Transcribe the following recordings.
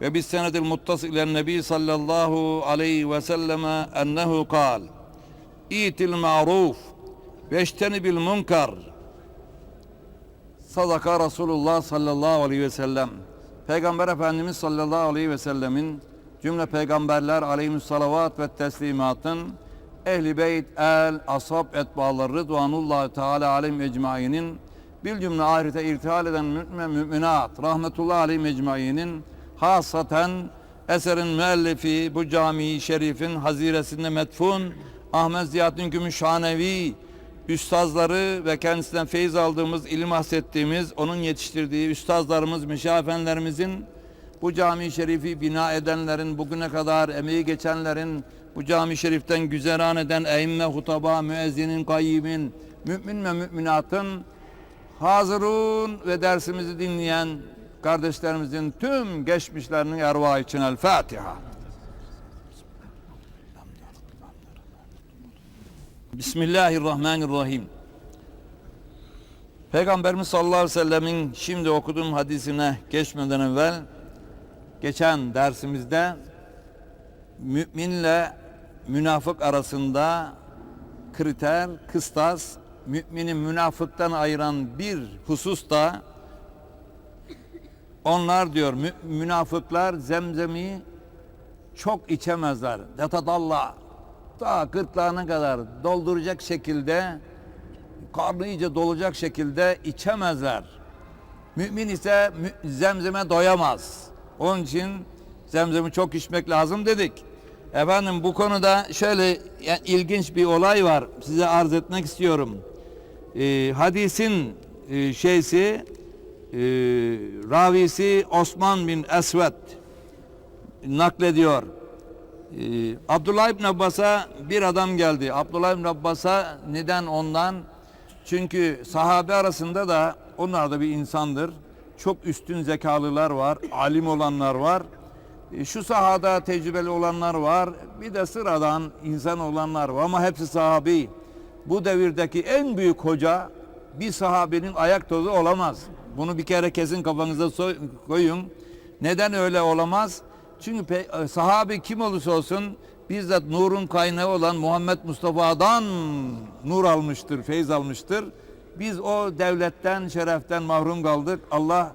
Ve ve bis senedil muttas ile nebi sallallahu aleyhi ve selleme ennehu kal. İtil ma'ruf ve bil munkar. Sadaka Resulullah sallallahu aleyhi ve sellem. Peygamber Efendimiz sallallahu aleyhi ve sellemin cümle peygamberler aleyhissalavat ve teslimatın ehli beyt el ashab etbaları rıdvanullah teala aleyhim ecmainin bir cümle ahirete irtihal eden mümin müminat rahmetullahi aleyhim ecmainin hasaten eserin müellifi bu cami şerifin haziresinde metfun Ahmet Ziyaddin Gümüşhanevi üstazları ve kendisinden feyiz aldığımız, ilim hassettiğimiz, onun yetiştirdiği üstazlarımız, müşafenlerimizin bu cami şerifi bina edenlerin, bugüne kadar emeği geçenlerin, bu cami şeriften güzeran eden eimme, hutaba, müezzinin, kayyimin, mümin ve müminatın hazırun ve dersimizi dinleyen kardeşlerimizin tüm geçmişlerinin ervahı için El Fatiha. Bismillahirrahmanirrahim. Peygamberimiz sallallahu aleyhi ve sellemin şimdi okuduğum hadisine geçmeden evvel geçen dersimizde müminle münafık arasında kriter, kıstas, müminin münafıktan ayıran bir husus da onlar diyor mü, münafıklar zemzemi çok içemezler. Detadalla ta gırtlağına kadar dolduracak şekilde karnı iyice dolacak şekilde içemezler. Mümin ise zemzeme doyamaz. Onun için zemzemi çok içmek lazım dedik. Efendim bu konuda şöyle yani ilginç bir olay var. Size arz etmek istiyorum. Ee, hadisin e, şeysi e, ravisi Osman bin Esved naklediyor. E, Abdullah İbn Abbas'a bir adam geldi. Abdullah İbn Abbas'a neden ondan? Çünkü sahabe arasında da onlar da bir insandır. Çok üstün zekalılar var, alim olanlar var. E, şu sahada tecrübeli olanlar var. Bir de sıradan insan olanlar var ama hepsi sahabi. Bu devirdeki en büyük hoca bir sahabenin ayak tozu olamaz. Bunu bir kere kesin kafanıza koyun. Neden öyle olamaz? Çünkü e, sahabe kim olursa olsun bizzat nurun kaynağı olan Muhammed Mustafa'dan nur almıştır, feyz almıştır. Biz o devletten, şereften mahrum kaldık. Allah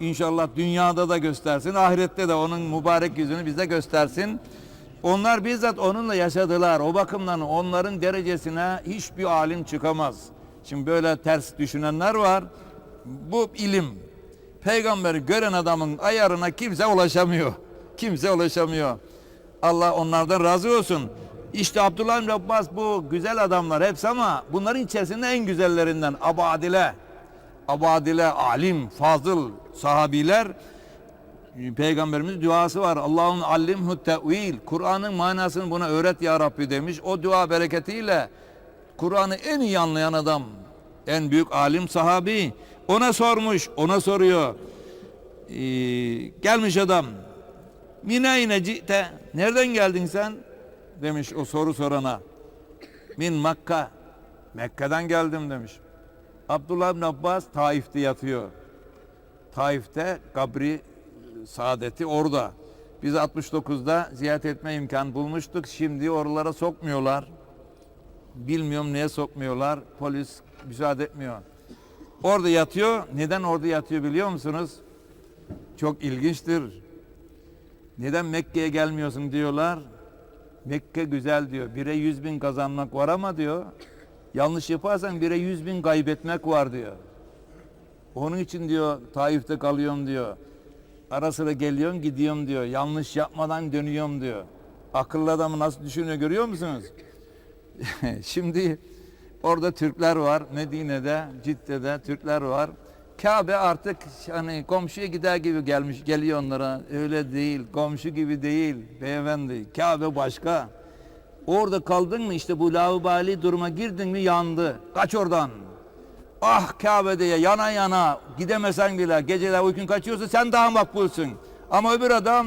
inşallah dünyada da göstersin, ahirette de onun mübarek yüzünü bize göstersin. Onlar bizzat onunla yaşadılar. O bakımdan onların derecesine hiçbir alim çıkamaz. Şimdi böyle ters düşünenler var bu ilim peygamberi gören adamın ayarına kimse ulaşamıyor. Kimse ulaşamıyor. Allah onlardan razı olsun. İşte Abdullah bin Abbas bu güzel adamlar hepsi ama bunların içerisinde en güzellerinden abadile, abadile, alim, fazıl sahabiler Peygamberimiz duası var. Allah'ın allimhu tevil. Kur'an'ın manasını buna öğret ya Rabbi demiş. O dua bereketiyle Kur'an'ı en iyi anlayan adam, en büyük alim sahabi. Ona sormuş, ona soruyor. Ee, gelmiş adam. Minayne cite. Nereden geldin sen? Demiş o soru sorana. Min Makka. Mekke'den geldim demiş. Abdullah bin Abbas Taif'te yatıyor. Taif'te kabri saadeti orada. Biz 69'da ziyaret etme imkan bulmuştuk. Şimdi oralara sokmuyorlar. Bilmiyorum niye sokmuyorlar. Polis müsaade etmiyor. Orada yatıyor. Neden orada yatıyor biliyor musunuz? Çok ilginçtir. Neden Mekke'ye gelmiyorsun diyorlar. Mekke güzel diyor. Bire yüz bin kazanmak var ama diyor. Yanlış yaparsan bire yüz bin kaybetmek var diyor. Onun için diyor Taif'te kalıyorum diyor. Ara sıra geliyorum gidiyorum diyor. Yanlış yapmadan dönüyorum diyor. Akıllı adamı nasıl düşünüyor görüyor musunuz? Şimdi orada Türkler var. Medine'de, Cidde'de Türkler var. Kabe artık hani komşuya gider gibi gelmiş geliyor onlara. Öyle değil. Komşu gibi değil beyefendi. Kabe başka. Orada kaldın mı işte bu laubali duruma girdin mi yandı. Kaç oradan. Ah Kabe diye yana yana gidemesen bile geceler uykun kaçıyorsa sen daha makbulsun. Ama öbür adam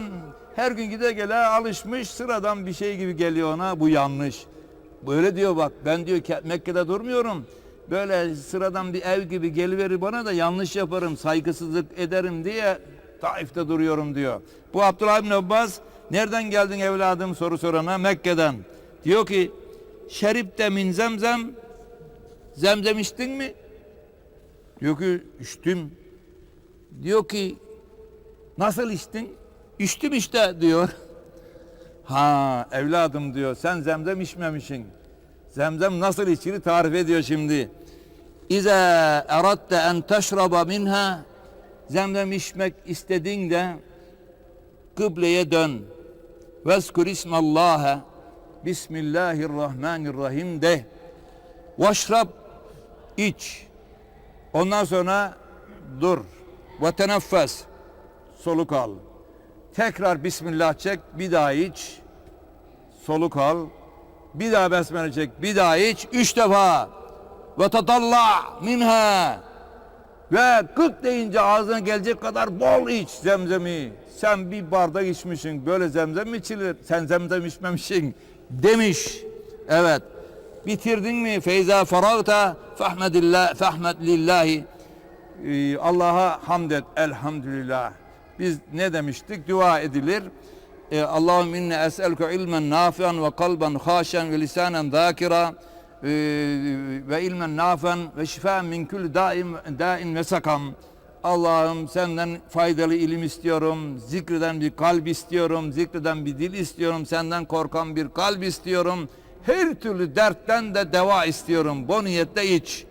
her gün gide gele alışmış sıradan bir şey gibi geliyor ona bu yanlış. Böyle diyor bak ben diyor Ke- Mekke'de durmuyorum. Böyle sıradan bir ev gibi geliverir bana da yanlış yaparım, saygısızlık ederim diye Taif'te duruyorum diyor. Bu Abdullah bin Abbas nereden geldin evladım soru sorana Mekke'den. Diyor ki şeripte min zemzem zemzem içtin mi? Diyor ki içtim. Diyor ki nasıl içtin? İçtim işte diyor. Ha evladım diyor sen zemzem içmemişsin. Zemzem nasıl içilir tarif ediyor şimdi. İze eradte en teşraba minha zemzem içmek istediğinde kıbleye dön. Vezkur ismallaha Bismillahirrahmanirrahim de. Vaşrab iç. Ondan sonra dur. Ve teneffes. Soluk al. Tekrar Bismillah çek. Bir daha iç. Soluk al. Bir daha besmele çek. Bir daha iç. Üç defa. Ve tatalla minha. Ve 40 deyince ağzına gelecek kadar bol iç zemzemi. Sen bir bardak içmişsin. Böyle zemzem mi içilir? Sen zemzem içmemişsin demiş. Evet. Bitirdin mi? Feyza faragta fahmedillah fahmed. Ee, Allah'a hamd et. Elhamdülillah. Biz ne demiştik? Dua edilir. Ee, Allahümme inne es'eluke ilmen nafian ve kalben haşen ve lisanen zakira ee, ve ilmen nafen ve şifa min kulli daim dain ve sakam. Allah'ım senden faydalı ilim istiyorum. Zikreden bir kalp istiyorum. Zikreden bir dil istiyorum. Senden korkan bir kalp istiyorum. Her türlü dertten de deva istiyorum. Bu niyetle iç.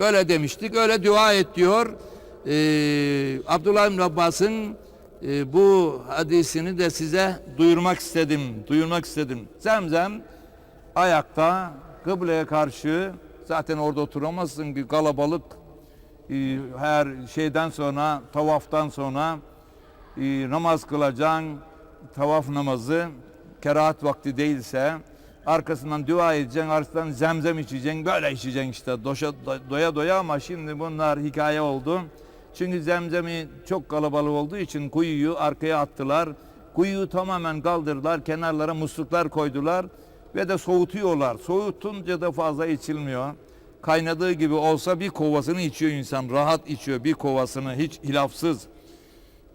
Böyle demiştik. Öyle dua et diyor. Ee, Abdullah bin Abbas'ın e, bu hadisini de size duyurmak istedim. Duyurmak istedim. Zemzem ayakta kıbleye karşı zaten orada oturamazsın ki kalabalık e, her şeyden sonra tavaftan sonra e, namaz kılacaksın tavaf namazı kerahat vakti değilse arkasından dua edeceksin arkasından zemzem içeceksin böyle içeceksin işte doya doya ama şimdi bunlar hikaye oldu. Çünkü zemzemi çok kalabalık olduğu için kuyuyu arkaya attılar. Kuyuyu tamamen kaldırdılar. Kenarlara musluklar koydular. Ve de soğutuyorlar. Soğutunca da fazla içilmiyor. Kaynadığı gibi olsa bir kovasını içiyor insan. Rahat içiyor bir kovasını hiç hilafsız.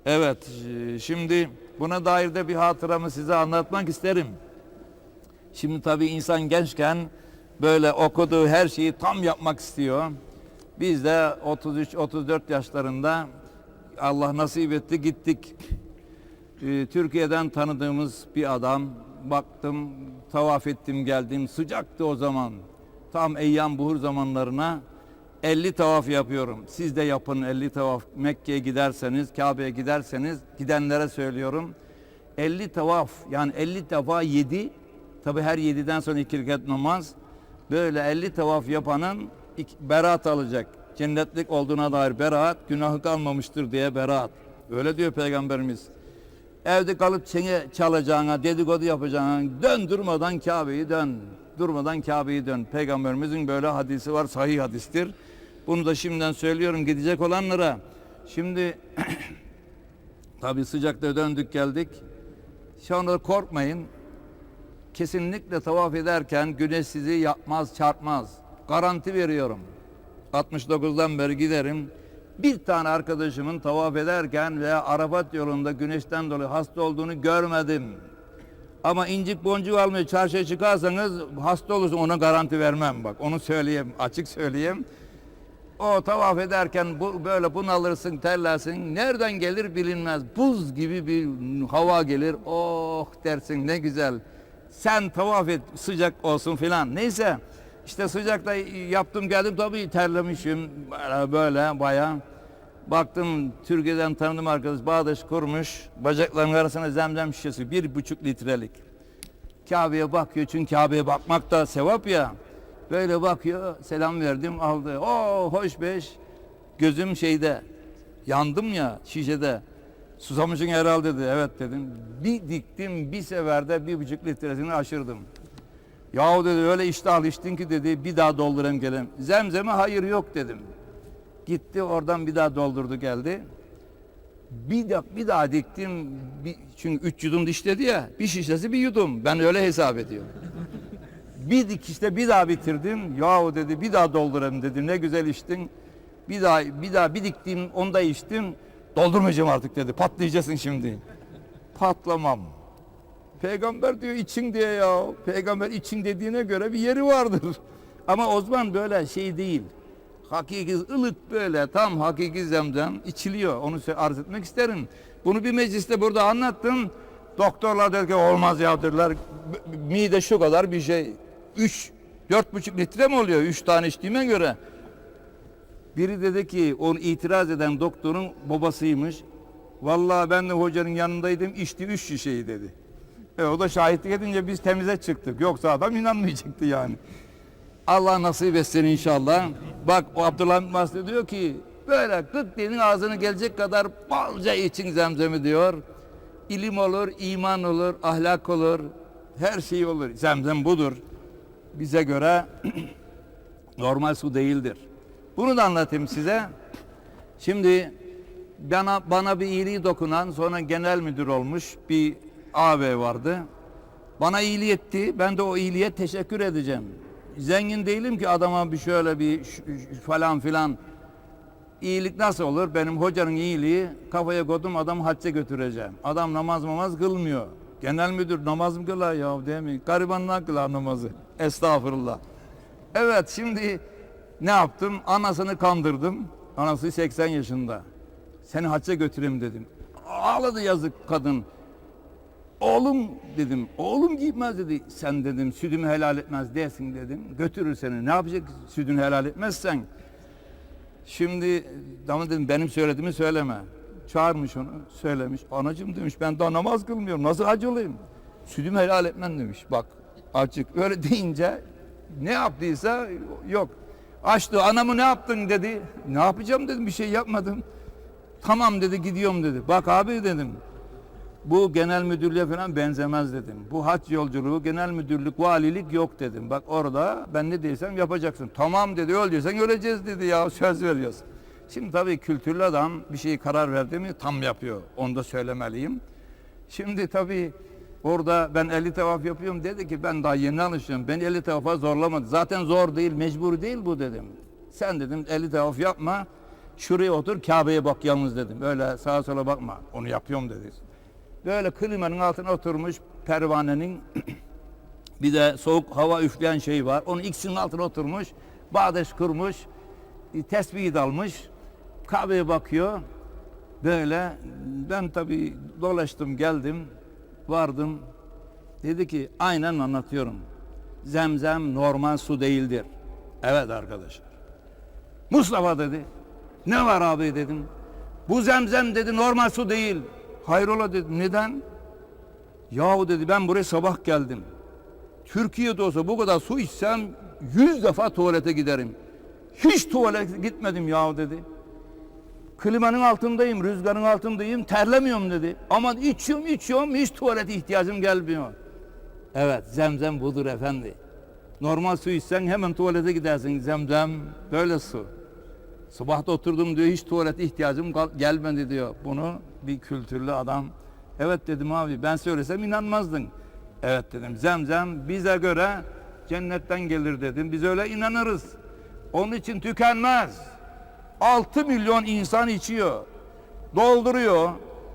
Evet e, şimdi buna dair de bir hatıramı size anlatmak isterim. Şimdi tabii insan gençken böyle okuduğu her şeyi tam yapmak istiyor. Biz de 33-34 yaşlarında Allah nasip etti gittik. Ee, Türkiye'den tanıdığımız bir adam. Baktım, tavaf ettim geldim. Sıcaktı o zaman. Tam Eyyam Buhur zamanlarına 50 tavaf yapıyorum. Siz de yapın 50 tavaf. Mekke'ye giderseniz, Kabe'ye giderseniz gidenlere söylüyorum. 50 tavaf yani 50 defa 7 tabi her 7'den sonra iki rekat namaz böyle 50 tavaf yapanın beraat alacak. Cennetlik olduğuna dair beraat, günahı kalmamıştır diye beraat. Öyle diyor Peygamberimiz. Evde kalıp çene çalacağına, dedikodu yapacağına dön durmadan Kabe'yi dön. Durmadan Kabe'yi dön. Peygamberimizin böyle hadisi var, sahih hadistir. Bunu da şimdiden söylüyorum gidecek olanlara. Şimdi tabii sıcakta döndük geldik. Şu anda korkmayın. Kesinlikle tavaf ederken güneş sizi yapmaz, çarpmaz. Garanti veriyorum. 69'dan beri giderim. Bir tane arkadaşımın tavaf ederken veya Arafat yolunda güneşten dolayı hasta olduğunu görmedim. Ama incik boncuk almaya çarşıya çıkarsanız hasta olursun ona garanti vermem bak. Onu söyleyeyim, açık söyleyeyim. O tavaf ederken bu böyle bunalırsın, terlersin. Nereden gelir bilinmez. Buz gibi bir hava gelir. Oh dersin ne güzel. Sen tavaf et sıcak olsun filan. Neyse işte sıcakta yaptım geldim tabii terlemişim böyle, bayağı. Baktım Türkiye'den tanıdığım arkadaş bağdaş kurmuş. Bacaklarının arasına zemzem şişesi bir buçuk litrelik. Kabe'ye bakıyor çünkü Kabe'ye bakmak da sevap ya. Böyle bakıyor selam verdim aldı. O hoş beş. Gözüm şeyde yandım ya şişede. Susamışsın herhalde dedi. Evet dedim. Bir diktim bir seferde bir buçuk litresini aşırdım. Yahu dedi öyle iştahlı içtin ki dedi bir daha doldurayım gelem. Zemzeme hayır yok dedim. Gitti oradan bir daha doldurdu geldi. Bir, da, bir daha diktim. Bir, çünkü üç yudum dişledi ya. Bir şişesi bir yudum. Ben öyle hesap ediyorum. bir dikişte bir daha bitirdim. Yahu dedi bir daha doldurayım dedim. Ne güzel içtin. Bir daha bir daha bir diktim onu da içtim. Doldurmayacağım artık dedi. Patlayacaksın şimdi. Patlamam. Peygamber diyor için diye ya. Peygamber için dediğine göre bir yeri vardır. Ama Osman böyle şey değil. Hakiki ılık böyle tam hakiki zemzem içiliyor. Onu arz etmek isterim. Bunu bir mecliste burada anlattım. Doktorlar dedi ki olmaz ya dediler. Mide şu kadar bir şey. Üç, dört buçuk litre mi oluyor? Üç tane içtiğime göre. Biri dedi ki onu itiraz eden doktorun babasıymış. Vallahi ben de hocanın yanındaydım içti üç şişeyi dedi. E, o da şahitlik edince biz temize çıktık. Yoksa adam inanmayacaktı yani. Allah nasip etsin inşallah. Bak o Abdullah Masud diyor ki böyle 40 dinin ağzına gelecek kadar bolca için zemzemi diyor. İlim olur, iman olur, ahlak olur, her şey olur. Zemzem budur. Bize göre normal su değildir. Bunu da anlatayım size. Şimdi bana, bana bir iyiliği dokunan sonra genel müdür olmuş bir ağabey vardı. Bana iyiliği etti. Ben de o iyiliğe teşekkür edeceğim. Zengin değilim ki adama bir şöyle bir falan filan. İyilik nasıl olur? Benim hocanın iyiliği kafaya koydum adam hacca götüreceğim. Adam namaz mamaz kılmıyor. Genel müdür namaz mı kılar ya değil mi? Garibanlar kılar namazı. Estağfurullah. Evet şimdi ne yaptım? Anasını kandırdım. Anası 80 yaşında. Seni hacca götüreyim dedim. Ağladı yazık kadın. Oğlum dedim. Oğlum gitmez dedi. Sen dedim sütümü helal etmez dersin dedim. Götürür seni. Ne yapacak sütünü helal etmezsen? Şimdi ama dedim benim söylediğimi söyleme. Çağırmış onu söylemiş. Anacığım demiş ben daha namaz kılmıyorum. Nasıl hacı olayım? Sütümü helal etmem demiş. Bak açık. Öyle deyince ne yaptıysa yok. Açtı anamı ne yaptın dedi. Ne yapacağım dedim bir şey yapmadım. Tamam dedi gidiyorum dedi. Bak abi dedim. Bu genel müdürlüğe falan benzemez dedim. Bu hac yolculuğu genel müdürlük, valilik yok dedim. Bak orada ben ne diysem yapacaksın. Tamam dedi öldüysen öleceğiz dedi ya söz veriyoruz. Şimdi tabii kültürlü adam bir şeyi karar verdi mi tam yapıyor. Onu da söylemeliyim. Şimdi tabii orada ben 50 tevaf yapıyorum dedi ki ben daha yeni alışıyorum. Ben 50 tevafa zorlamadı. Zaten zor değil, mecbur değil bu dedim. Sen dedim 50 tevaf yapma. Şuraya otur Kabe'ye bak yalnız dedim. Öyle sağa sola bakma. Onu yapıyorum dedi. Böyle klimanın altına oturmuş pervanenin bir de soğuk hava üfleyen şey var. Onun ikisinin altına oturmuş. Bağdaş kurmuş. e, Tesbihi dalmış. Kabe'ye bakıyor. Böyle ben tabii dolaştım geldim. Vardım. Dedi ki aynen anlatıyorum. Zemzem normal su değildir. Evet arkadaşlar. Mustafa dedi. Ne var abi dedim. Bu zemzem dedi normal su değil. Hayrola dedim. Neden? Yahu dedi ben buraya sabah geldim. Türkiye'de olsa bu kadar su içsem yüz defa tuvalete giderim. Hiç tuvalete gitmedim yahu dedi. Klimanın altındayım, rüzgarın altındayım, terlemiyorum dedi. Ama içiyorum, içiyorum, hiç tuvalete ihtiyacım gelmiyor. Evet, zemzem budur efendi. Normal su içsen hemen tuvalete gidersin. Zemzem böyle su. Sabahta oturdum diyor hiç tuvalete ihtiyacım gelmedi diyor. Bunu bir kültürlü adam. Evet dedim abi ben söylesem inanmazdın. Evet dedim zemzem bize göre cennetten gelir dedim. Biz öyle inanırız. Onun için tükenmez. 6 milyon insan içiyor. Dolduruyor.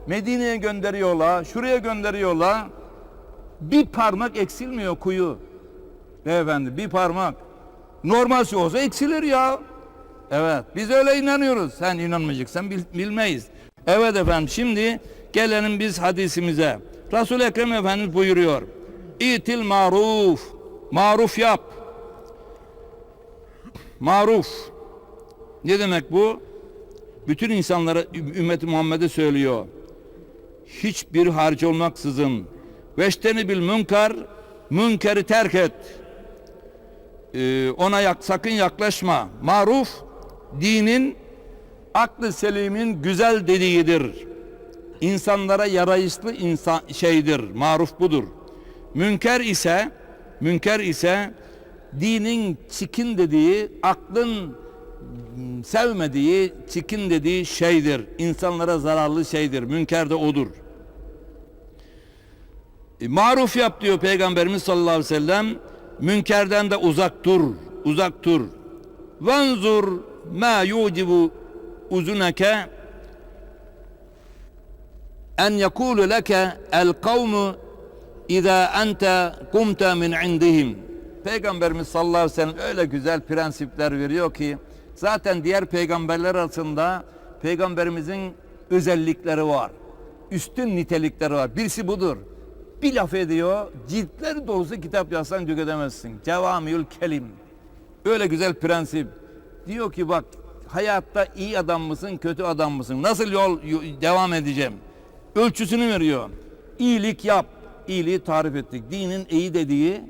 Medine'ye gönderiyorlar. Şuraya gönderiyorlar. Bir parmak eksilmiyor kuyu. Beyefendi bir parmak. Normal su olsa eksilir ya. Evet biz öyle inanıyoruz. Sen inanmayacaksan bil- bilmeyiz. Evet efendim şimdi gelelim biz hadisimize. Resul-i Ekrem Efendimiz buyuruyor. İtil maruf. Maruf yap. Maruf. Ne demek bu? Bütün insanlara ümmeti Muhammed'e söylüyor. Hiçbir harcı olmaksızın veşteni bil münker münkeri terk et. Ee, ona yak, sakın yaklaşma. Maruf dinin aklı selimin güzel dediğidir. İnsanlara yarayışlı insan şeydir. Maruf budur. Münker ise münker ise dinin çikin dediği, aklın sevmediği, çikin dediği şeydir. İnsanlara zararlı şeydir. Münker de odur. E, maruf yap diyor Peygamberimiz sallallahu aleyhi ve sellem. Münkerden de uzak dur, uzak dur. Venzur ma yucibu uzuneke en yekulu leke el kavmu İza ente kumte min indihim. Peygamberimiz sallallahu aleyhi ve sellem öyle güzel prensipler veriyor ki zaten diğer peygamberler arasında peygamberimizin özellikleri var. Üstün nitelikleri var. Birisi budur. Bir laf ediyor, ciltleri dolusu kitap yazsan tüketemezsin. Cevamiül kelim. Öyle güzel prensip. Diyor ki bak hayatta iyi adam mısın, kötü adam mısın? Nasıl yol yo- devam edeceğim? Ölçüsünü veriyor. İyilik yap. İyiliği tarif ettik. Dinin iyi dediği,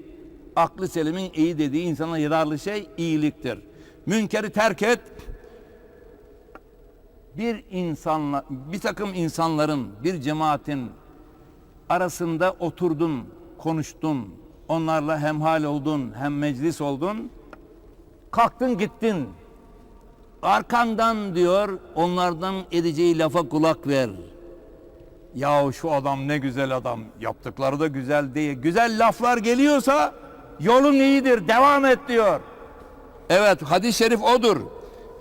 aklı selimin iyi dediği insana yararlı şey iyiliktir. Münkeri terk et. Bir insanla, bir takım insanların, bir cemaatin arasında oturdun, konuştun, onlarla hemhal oldun, hem meclis oldun, kalktın gittin. Arkandan diyor, onlardan edeceği lafa kulak ver. Ya şu adam ne güzel adam, yaptıkları da güzel değil. Güzel laflar geliyorsa yolun iyidir, devam et diyor. Evet, hadis-i şerif odur.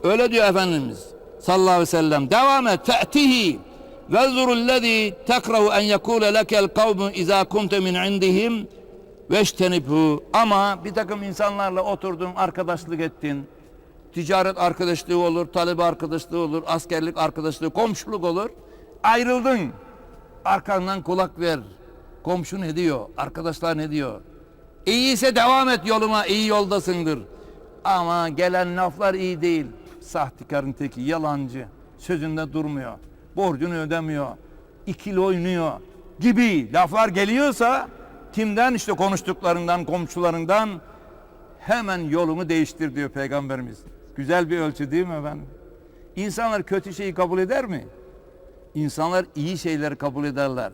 Öyle diyor Efendimiz sallallahu aleyhi ve sellem. Devam et. Fe'tihi ve zurullezî tekrahu en yekûle lekel kavmu izâ kunte min indihim veştenibhu. Ama bir takım insanlarla oturdun, arkadaşlık ettin. Ticaret arkadaşlığı olur, talebe arkadaşlığı olur, askerlik arkadaşlığı, komşuluk olur. Ayrıldın. Arkandan kulak ver. Komşu ne diyor? Arkadaşlar ne diyor? İyiyse devam et yoluma, iyi yoldasındır. Ama gelen laflar iyi değil. Sahtekarın teki, yalancı, sözünde durmuyor, borcunu ödemiyor, ikili oynuyor gibi laflar geliyorsa kimden işte konuştuklarından, komşularından hemen yolumu değiştir diyor Peygamberimiz. Güzel bir ölçü değil mi efendim? İnsanlar kötü şeyi kabul eder mi? İnsanlar iyi şeyleri kabul ederler.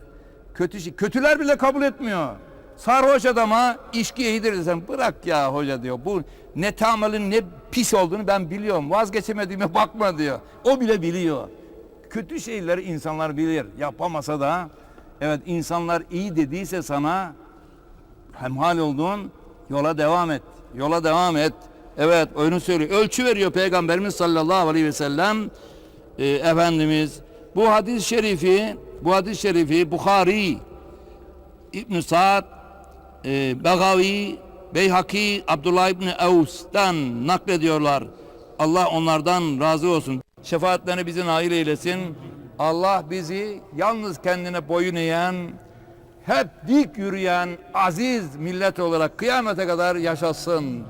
Kötü şey, kötüler bile kabul etmiyor. Sarhoş adama içki iyidir desem bırak ya hoca diyor. Bu ne tamalın ne pis olduğunu ben biliyorum. Vazgeçemediğime bakma diyor. O bile biliyor. Kötü şeyleri insanlar bilir. Yapamasa da evet insanlar iyi dediyse sana hemhal olduğun yola devam et. Yola devam et. Evet onu söylüyor. Ölçü veriyor Peygamberimiz sallallahu aleyhi ve sellem. Ee, Efendimiz bu hadis-i şerifi bu hadis-i şerifi Bukhari İbn Sa'd e, Begavi Beyhaki Abdullah İbni Evs'ten naklediyorlar. Allah onlardan razı olsun. Şefaatlerini bizi nail eylesin. Allah bizi yalnız kendine boyun eğen, hep dik yürüyen aziz millet olarak kıyamete kadar yaşasın.